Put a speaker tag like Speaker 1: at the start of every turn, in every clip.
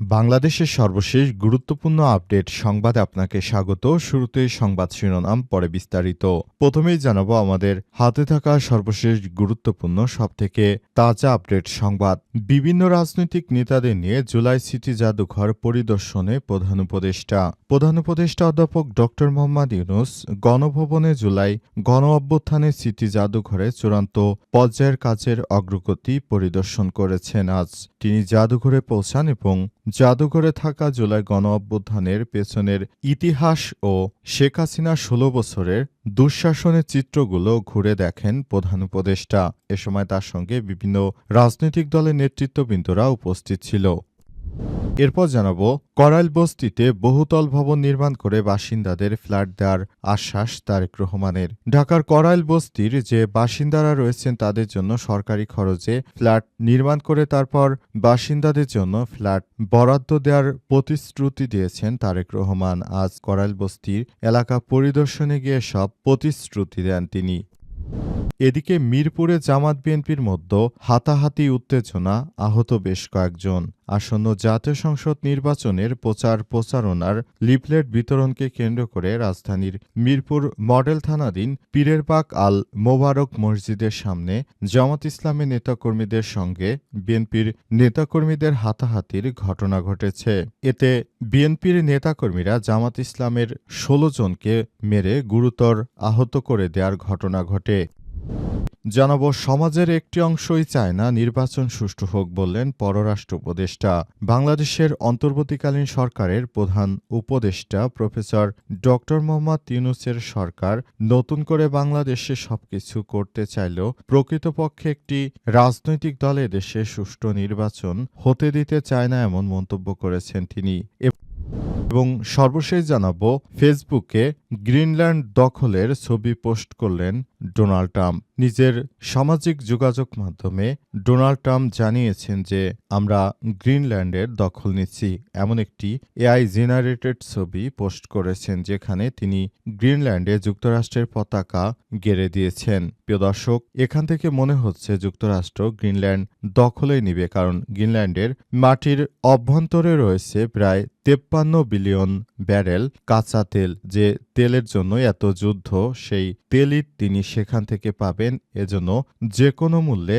Speaker 1: বাংলাদেশের সর্বশেষ গুরুত্বপূর্ণ আপডেট সংবাদে আপনাকে স্বাগত। শুরুতে সংবাদ শিরোনাম, পরে বিস্তারিত। প্রথমেই জানাব আমাদের হাতে থাকা সর্বশেষ গুরুত্বপূর্ণ, সবথেকে তাজা আপডেট সংবাদ। বিভিন্ন রাজনৈতিক নেতাদের নিয়ে জুলাই সিটি জাদুঘর পরিদর্শনে প্রধান উপদেষ্টা। প্রধান উপদেষ্টা অধ্যাপক ড মোহাম্মদ ইউনুস গণভবনে জুলাই গণ অভ্যুত্থানের স্মৃতি জাদুঘরে চূড়ান্ত পর্যায়ের কাজের অগ্রগতি পরিদর্শন করেছেন আজ। তিনি জাদুঘরে পৌঁছান এবং জাদুঘরে থাকা জুলাই গণ অভ্যুত্থানের পেছনের ইতিহাস ও শেখ হাসিনা ষোলো বছরের দুঃশাসনের চিত্রগুলো ঘুরে দেখেন প্রধান উপদেষ্টা। এ সময় তার সঙ্গে বিভিন্ন রাজনৈতিক দলের নেতৃত্ববৃন্দরা উপস্থিত ছিল। এরপর জানাব, করাইল বস্তিতে বহুতল ভবন নির্মাণ করে বাসিন্দাদের ফ্ল্যাট দেওয়ার আশ্বাস তারেক রহমানের। ঢাকার করাইল বস্তির যে বাসিন্দারা রয়েছেন তাদের জন্য সরকারি খরচে ফ্ল্যাট নির্মাণ করে তারপর বাসিন্দাদের জন্য ফ্ল্যাট বরাদ্দ দেওয়ার প্রতিশ্রুতি দিয়েছেন তারেক রহমান। আজ করাইল বস্তির এলাকা পরিদর্শনে গিয়ে সব প্রতিশ্রুতি দেন তিনি। এদিকে মিরপুরে জামাত বিএনপির মধ্যে হাতাহাতি উত্তেজনা আহত বেশ কয়েকজন। আসন্ন জাতীয় সংসদ নির্বাচনের প্রচার প্রচারণার লিফলেট বিতরণকে কেন্দ্র করে রাজধানীর মিরপুর মডেল থানাধীন পীরেরবাগ আল মোবারক মসজিদের সামনে জামাত ইসলামের নেতাকর্মীদের সঙ্গে বিএনপির নেতাকর্মীদের হাতাহাতির ঘটনা ঘটেছে। এতে বিএনপির নেতাকর্মীরা জামাত ইসলামের ষোলো জনকে মেরে গুরুতর আহত করে দেওয়ার ঘটনা ঘটে। জানাব, সমাজের একটি অংশই চায় না নির্বাচন সুষ্ঠু হোক বললেন পররাষ্ট্র উপদেষ্টা। বাংলাদেশের অন্তর্বর্তীকালীন সরকারের প্রধান উপদেষ্টা প্রফেসর ড. মোহাম্মদ ইউনুসের সরকার নতুন করে বাংলাদেশে সবকিছু করতে চাইলেও প্রকৃতপক্ষে একটি রাজনৈতিক দলে দেশে সুষ্ঠু নির্বাচন হতে দিতে চায় না এমন মন্তব্য করেছেন তিনি। এবং সর্বশেষ জানাব, ফেসবুকে গ্রিনল্যান্ড দখলের ছবি পোস্ট করলেন ডোনাল্ড ট্রাম্প। নিজের সামাজিক যোগাযোগ মাধ্যমে ডোনাল্ড ট্রাম্প জানিয়েছেন যে, আমরা গ্রিনল্যান্ডের দখল নিচ্ছি। এমন একটি এআই জেনারেটেড ছবি পোস্ট করেছেন, যেখানে তিনি গ্রিনল্যান্ডে যুক্তরাষ্ট্রের পতাকা গেড়ে দিয়েছেন। প্রিয় দর্শক, এখান থেকে মনে হচ্ছে যুক্তরাষ্ট্র গ্রিনল্যান্ড দখলেই নিবে, কারণ গ্রিনল্যান্ডের মাটির অভ্যন্তরে রয়েছে প্রায় তেপ্পান্ন বিলিয়ন ব্যারেল কাঁচা তেল, যে তেলের জন্য এত যুদ্ধ সেই তেলই তিনি সেখান থেকে পাবেন। এজন্য যে কোনো মূল্যে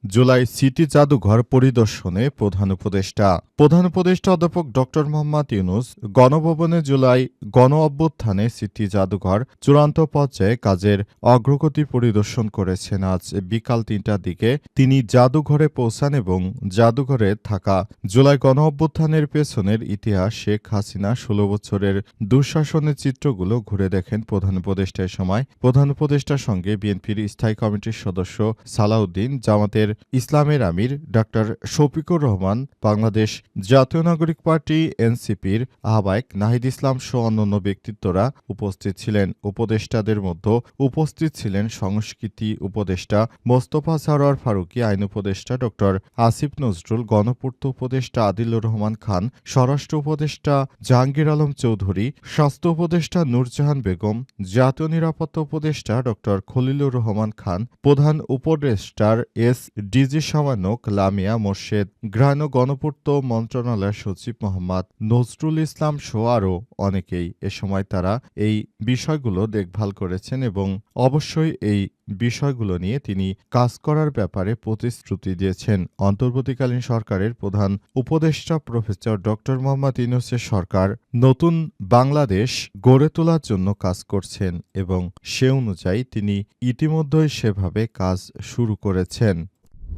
Speaker 1: জুলাই সিটি জাদুঘর পরিদর্শনে প্রধান উপদেষ্টা। প্রধান উপদেষ্টা অধ্যাপক ড মোহাম্মদ ইউনুস গণভবনে জুলাই গণ অভ্যুত্থানে সিটি জাদুঘর চূড়ান্ত পর্যায়ে কাজের অগ্রগতি পরিদর্শন করেছেন। আজ বিকাল তিনটার দিকে তিনি জাদুঘরে পৌঁছান এবং জাদুঘরে থাকা জুলাই গণ অভ্যুত্থানের পেছনের ইতিহাস শেখ হাসিনা ষোলো বছরের দুঃশাসনের চিত্রগুলো ঘুরে দেখেন প্রধান উপদেষ্টার সময়। প্রধান উপদেষ্টার সঙ্গে বিএনপির স্থায়ী কমিটির সদস্য সালাউদ্দিন জামাতের ইসলামের আমির ডাক্তার শফিকুর রহমান, বাংলাদেশ জাতীয় নাগরিক পার্টি এনসিপির আহ্বায়ক নাহিদ ইসলাম সহ অন্যান্য ব্যক্তিত্বরা উপস্থিত ছিলেন। উপদেষ্টাদের মধ্যে উপস্থিত ছিলেন সংস্কৃতি উপদেষ্টা মোস্তফা সারোয়ার ফারুকি, আইন উপদেষ্টা ডক্টর আসিফ নজরুল, গণপূর্ত উপদেষ্টা আদিলুর রহমান খান, স্বরাষ্ট্র উপদেষ্টা জাহাঙ্গীর আলম চৌধুরী, স্বাস্থ্য উপদেষ্টা নূরজাহান বেগম, জাতীয় নিরাপত্তা উপদেষ্টা ডক্টর খলিলুর রহমান খান, প্রধান উপদেষ্টার এস ডিজি সমন্বয়ক লামিয়া মোর্শেদ গ্রাণ গণপূর্ত, মন্ত্রণালয়ের সচিব মোহাম্মদ নজরুল ইসলাম সহ আরও অনেকেই এ সময় তারা এই বিষয়গুলো দেখভাল করেছেন এবং অবশ্যই এই বিষয়গুলো নিয়ে তিনি কাজ করার ব্যাপারে প্রতিশ্রুতি দিয়েছেন। অন্তর্বর্তীকালীন সরকারের প্রধান উপদেষ্টা প্রফেসর ড. মোহাম্মদ ইউনুসের সরকার নতুন বাংলাদেশ গড়ে তোলার জন্য কাজ করছেন এবং সে অনুযায়ী তিনি ইতিমধ্যেই সেভাবে কাজ শুরু করেছেন।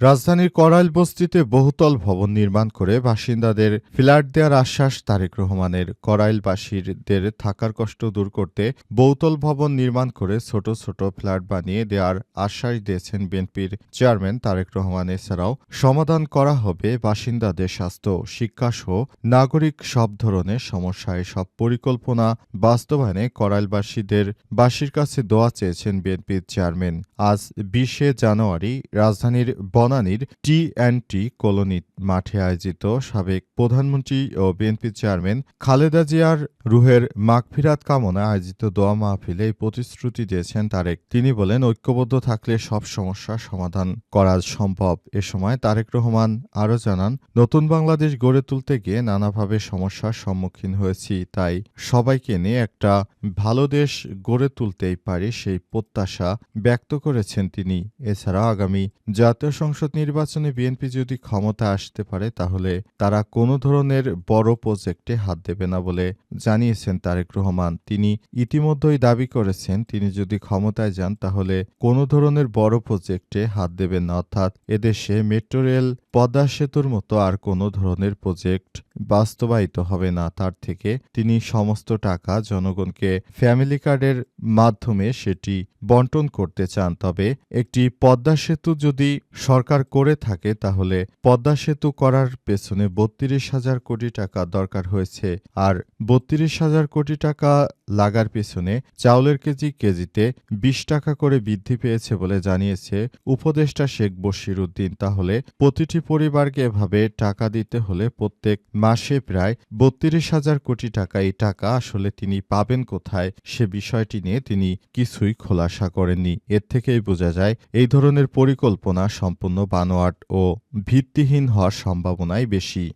Speaker 1: রাজধানীর করাইল বস্তিতে বহুতল ভবন নির্মাণ করে বাসিন্দাদের ফ্ল্যাট দেওয়ার আশ্বাস তারেক রহমানের। করাইলবাসীদের থাকার কষ্ট দূর করতে বহুতল ভবন নির্মাণ করে ছোট ছোট ফ্ল্যাট বানিয়ে দেওয়ার আশ্বাস দিয়েছেন বিএনপির চেয়ারম্যান তারেক রহমান। এছাড়াও সমাধান করা হবে বাসিন্দাদের স্বাস্থ্য শিক্ষাসহ নাগরিক সব ধরনের সমস্যায়। সব পরিকল্পনা বাস্তবায়নে করাইলবাসীদের বাসীর কাছে দোয়া চেয়েছেন বিএনপির চেয়ারম্যান। আজ বিশে জানুয়ারি রাজধানীর বনানীর টি অ্যান্ড টি কলোনি মাঠে আয়োজিত সাবেক প্রধানমন্ত্রী ও বিএনপি চেয়ারম্যান খালেদা জিয়ার রুহের মাগফিরাত কামনা আয়োজিত দোয়া মাহফিলে এই প্রতিশ্রুতি দিয়েছেন তারেক। তিনি বলেন, ঐক্যবদ্ধ থাকলে সব সমস্যা সমাধান করা সম্ভব। এ সময় তারেক রহমান আরও জানান, নতুন বাংলাদেশ গড়ে তুলতে গিয়ে নানাভাবে সমস্যার সম্মুখীন হয়েছি। তাই সবাইকে নিয়ে একটা ভালো দেশ গড়ে তুলতেই পারি সেই প্রত্যাশা ব্যক্ত করেছেন তিনি। এছাড়া আগামী জাতীয় সংসদ নির্বাচনে বিএনপি যদি ক্ষমতা আসতে পারে, তাহলে তারা কোনো ধরনের বড় প্রজেক্টে হাত দেবে না বলে জানিয়েছেন তারেক রহমান। তিনি ইতিমধ্যেই দাবি করেছেন, তিনি যদি ক্ষমতায় যান, তাহলে কোনো ধরনের বড় প্রজেক্টে হাত দেবেন না। অর্থাৎ এদেশে মেট্রো রেল পদ্মা সেতুর মতো আর কোনো ধরনের প্রজেক্ট বাস্তবায়িত হবে না। তার থেকে তিনি সমস্ত টাকা জনগণকে ফ্যামিলি কার্ডের মাধ্যমে সেটি বন্টন করতে চান। তবে একটি পদ্মা সেতু যদি সরকার করে থাকে, তাহলে পদ্মা সেতু করার পেছনে বত্রিশ হাজার কোটি টাকা দরকার হয়েছে। আর বত্রিশ হাজার কোটি টাকা লাগার পেছনে চাউলের কেজি কেজিতে বিশ টাকা করে বৃদ্ধি পেয়েছে বলে জানিয়েছে উপদেষ্টা শেখ বশির উদ্দিন। তাহলে প্রতিটি পরিবারকে এভাবে টাকা দিতে হলে প্রত্যেক মাসে প্রায় বত্রিশ হাজার কোটি টাকা এই টাকা আসলে তিনি পাবেন কোথায় সে বিষয়টি নিয়ে তিনি কিছুই খোলাসা করেননি। এর থেকেই বোঝা যায়, এই ধরনের পরিকল্পনা সম্পূর্ণ বানোয়াট ও ভিত্তিহীন হওয়ার সম্ভাবনাই বেশি।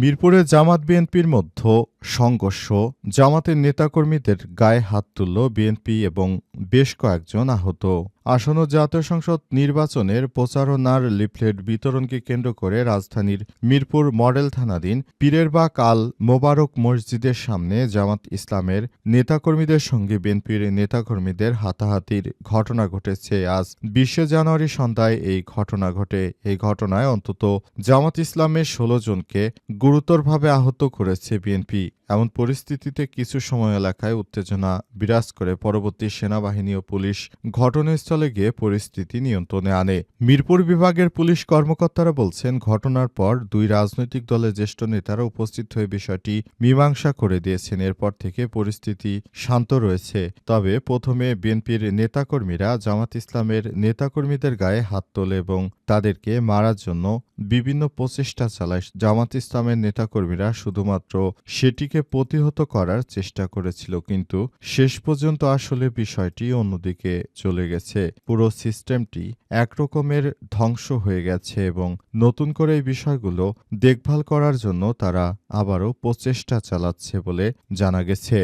Speaker 1: মিরপুরে জামাত বিএনপির মধ্যে সংঘর্ষ, জামাতের নেতাকর্মীদের গায়ে হাত তুলল বিএনপি এবং বেশ কয়েকজন আহত। আসন্ন জাতীয় সংসদ নির্বাচনের প্রচারণার লিফলেট বিতরণকে কেন্দ্র করে রাজধানীর মিরপুর মডেল থানাধীন পীরেরবাগ আল মোবারক মসজিদের সামনে জামাত ইসলামের নেতাকর্মীদের সঙ্গে বিএনপির নেতাকর্মীদের হাতাহাতির ঘটনা ঘটেছে। আজ বিশে জানুয়ারি সন্ধ্যায় এই ঘটনা ঘটে। এই ঘটনায় অন্তত জামাত ইসলামের ষোলো জনকে গুরুতরভাবে আহত করেছে বিএনপি। week. এমন পরিস্থিতিতে কিছু সময় এলাকায় উত্তেজনা বিরাজ করে পরবর্তী সেনাবাহিনী ও পুলিশ ঘটনাস্থলে গিয়ে পরিস্থিতি নিয়ন্ত্রণে আনে। মিরপুর বিভাগের পুলিশ কর্মকর্তারা বলছেন, ঘটনার পর দুই রাজনৈতিক দলের জ্যেষ্ঠ নেতারা উপস্থিত হয়ে বিষয়টি মীমাংসা করে দিয়েছেন। এরপর থেকে পরিস্থিতি শান্ত রয়েছে। তবে প্রথমে বিএনপির নেতাকর্মীরা জামাত ইসলামের নেতাকর্মীদের গায়ে হাত তোলে এবং তাদেরকে মারার জন্য বিভিন্ন প্রচেষ্টা চালায়। জামাত ইসলামের নেতাকর্মীরা শুধুমাত্র সেটিকে প্রতিহত করার চেষ্টা করেছিল, কিন্তু শেষ পর্যন্ত আসলে বিষয়টি অন্যদিকে চলে গেছে। পুরো সিস্টেমটি একরকমের ধ্বংস হয়ে গেছে এবং নতুন করে এই বিষয়গুলো দেখভাল করার জন্য তারা আবারও প্রচেষ্টা চালাচ্ছে বলে জানা গেছে।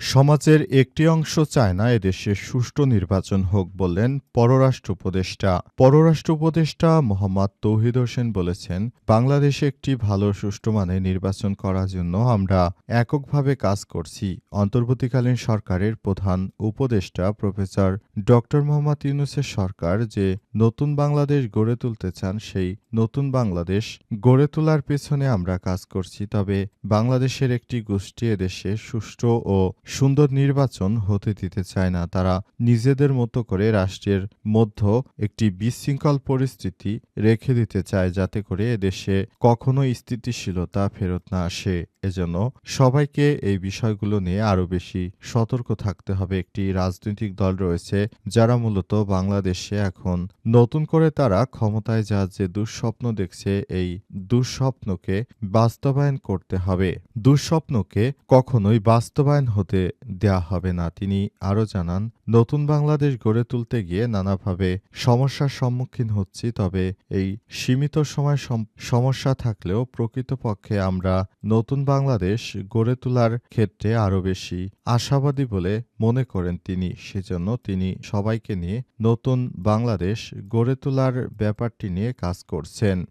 Speaker 1: সমাজের একটি অংশ চায় না এদেশে সুষ্ঠু নির্বাচন হোক বললেন পররাষ্ট্র উপদেষ্টা। পররাষ্ট্র উপদেষ্টা মোহাম্মদ তৌহিদ হোসেন বলেছেন, বাংলাদেশে একটি ভালো সুষ্ঠু মানে নির্বাচন করার জন্য আমরা এককভাবে কাজ করছি, অন্তর্বর্তীকালীন সরকারের প্রধান উপদেষ্টা প্রফেসর ড মোহাম্মদ ইউনুসের সরকার যে নতুন বাংলাদেশ গড়ে তুলতে চান, সেই নতুন বাংলাদেশ গড়ে তোলার পেছনে আমরা কাজ করছি। তবে বাংলাদেশের একটি গোষ্ঠী এদেশে সুষ্ঠু ও সুন্দর নির্বাচন হতে দিতে চায় না। তারা নিজেদের মতো করে রাষ্ট্রের মধ্য একটি বিশৃঙ্খল পরিস্থিতি রেখে দিতে চায়, যাতে করে এদেশে কখনো স্থিতিশীলতা ফেরত না আসে। এজন্য সবাইকে এই বিষয়গুলো নিয়ে আরও বেশি সতর্ক থাকতে হবে। একটি রাজনৈতিক দল রয়েছে যারা মূলত বাংলাদেশে এখন নতুন করে তারা ক্ষমতায় যাওয়ার যে দুঃস্বপ্ন দেখছে, এই দুঃস্বপ্নকে বাস্তবায়ন করতে হবে। দুঃস্বপ্নকে কখনোই বাস্তবায়ন হতে তুলে দেয়া হবে না। তিনি আরও জানান, নতুন বাংলাদেশ গড়ে তুলতে গিয়ে নানাভাবে সমস্যার সম্মুখীন হচ্ছি, তবে এই সীমিত সময় সম- সমস্যা থাকলেও প্রকৃতপক্ষে আমরা নতুন বাংলাদেশ গড়ে তোলার ক্ষেত্রে আরও বেশি আশাবাদী বলে মনে করেন তিনি। সেজন্য তিনি সবাইকে নিয়ে নতুন বাংলাদেশ গড়ে তোলার ব্যাপারটি নিয়ে কাজ করছেন।